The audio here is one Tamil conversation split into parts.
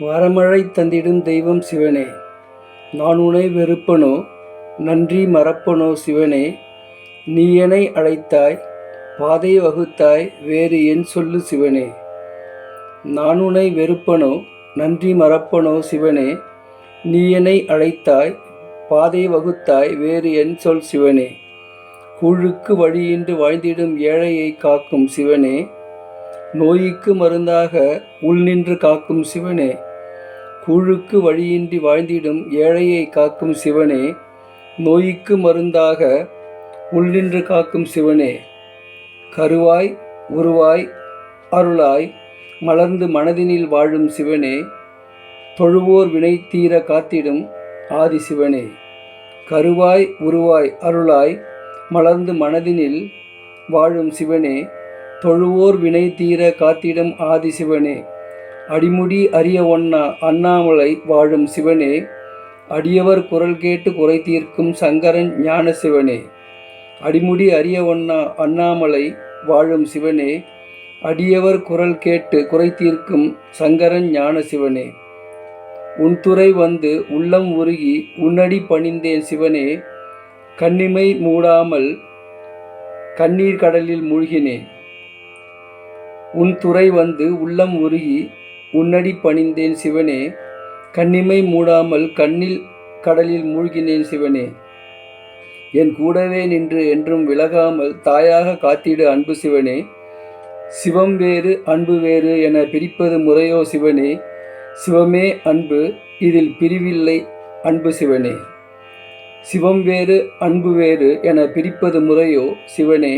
வரமழை தந்திடும் தெய்வம் சிவனே நான் உனை வெறுப்பனோ? நன்றி மறப்பனோ சிவனே? நீ என்னை அழைத்தாய் பாதை வகுத்தாய் வேறு என் சொல்லு சிவனே. நான் உனை வெறுப்பனோ? நன்றி மறப்பனோ சிவனே? நீ என்னை அழைத்தாய் பாதை வகுத்தாய் வேறு என் சொல் சிவனே. கூழுக்கு வழியின்றி வாழ்ந்திடும் ஏழையை காக்கும் சிவனே. நோய்க்கு மருந்தாக உள் நின்று காக்கும் சிவனே. கூழுக்கு வழியின்றி வாழ்ந்திடும் ஏழையை காக்கும் சிவனே நோய்க்கு மருந்தாக உள் நின்று காக்கும் சிவனே. கருவாய் உருவாய் அருளாய் மலர்ந்து மனதினில் வாழும் சிவனே தொழுவோர் வினை தீர காத்திடும் ஆதி சிவனே. கருவாய் உருவாய் அருளாய் மலர்ந்து மனதினில் வாழும் சிவனே தொழுவோர் வினை தீர காத்திடும் ஆதி சிவனே. அடிமுடி அறிய ஒன்னா அண்ணாமலை வாழும் சிவனே அடியவர் குரல் கேட்டு குறை தீர்க்கும் சங்கரன் ஞான சிவனே. அடிமுடி அறிய ஒன்னா அண்ணாமலை வாழும் சிவனே அடியவர் குரல் கேட்டு குறை தீர்க்கும் சங்கரன் ஞான சிவனே. உன் துறை வந்து உள்ளம் உருகி உன்னடி பணிந்தேன் சிவனே கண்ணிமை மூடாமல் கண்ணீர் கடலில் மூழ்கினேன் உன் துறை வந்து உள்ளம் உருகி உன்னடி பணிந்தேன் சிவனே கண்ணிமை மூடாமல் கண்ணில் கடலில் மூழ்கினேன் சிவனே. என் கூடவே நின்று என்றும் விலகாமல் தாயாக காத்திடு அன்பு சிவனே. சிவம் வேறு அன்பு வேறு என பிரிப்பது முறையோ சிவனே. சிவமே அன்பு இதில் பிரிவில்லை அன்பு சிவனே. சிவம் வேறு அன்பு வேறு என பிரிப்பது முறையோ சிவனே.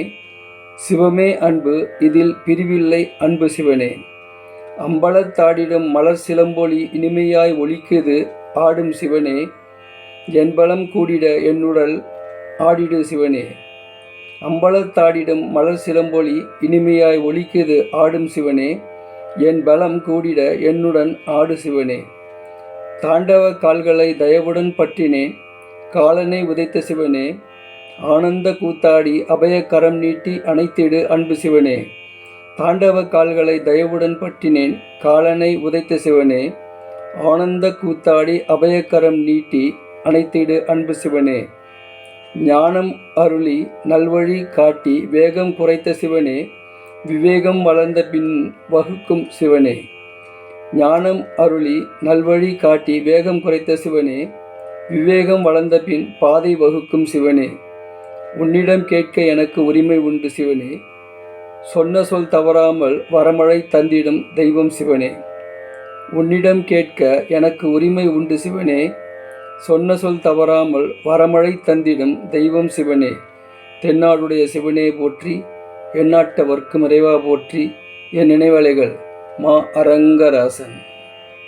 சிவமே அன்பு இதில் பிரிவில்லை அன்பு சிவனே. அம்பலத்தாடிடும் மலர் சிலம்பொலி இனிமையாய் ஒலிக்குது ஆடும் சிவனே. என் பலம் கூடிட என்னுடல் ஆடிடு சிவனே. அம்பலத்தாடிடும் மலர் சிலம்பொலி இனிமையாய் ஒலிக்குது ஆடும் சிவனே. என் பலம் கூடிட என்னுடன் ஆடு சிவனே. தாண்டவ கால்களை தயவுடன் பற்றினேன் காலனை உதைத்த சிவனே. ஆனந்த கூத்தாடி அபயக்கரம் நீட்டி அணைத்திடு அன்பு சிவனே. தாண்டவ கால்களை தயவுடன் பற்றினேன். காலனை உதைத்த சிவனே ஆனந்த கூத்தாடி அபயக்கரம் நீட்டி அனைத்திடு அன்பு சிவனே. ஞானம் அருளி நல்வழி காட்டி வேகம் குறைத்த சிவனே விவேகம் வளர்ந்த பின் வகுக்கும் சிவனே. ஞானம் அருளி நல்வழி காட்டி வேகம் குறைத்த சிவனே விவேகம் வளர்ந்த பின் பாதை வகுக்கும் சிவனே. உன்னிடம் கேட்க எனக்கு உரிமை உண்டு சிவனே. சொன்ன சொல் தவறாமல் வரமழை தந்திடும் தெய்வம் சிவனே. உன்னிடம் கேட்க எனக்கு உரிமை உண்டு சிவனே. சொன்ன சொல் தவறாமல் வரமழை தந்திடும் தெய்வம் சிவனே. தென்னாடுடைய சிவனே போற்றி எந்நாட்டவர்க்கு மறைவா போற்றி என் நினைவலைகள் மா அரங்கராசன்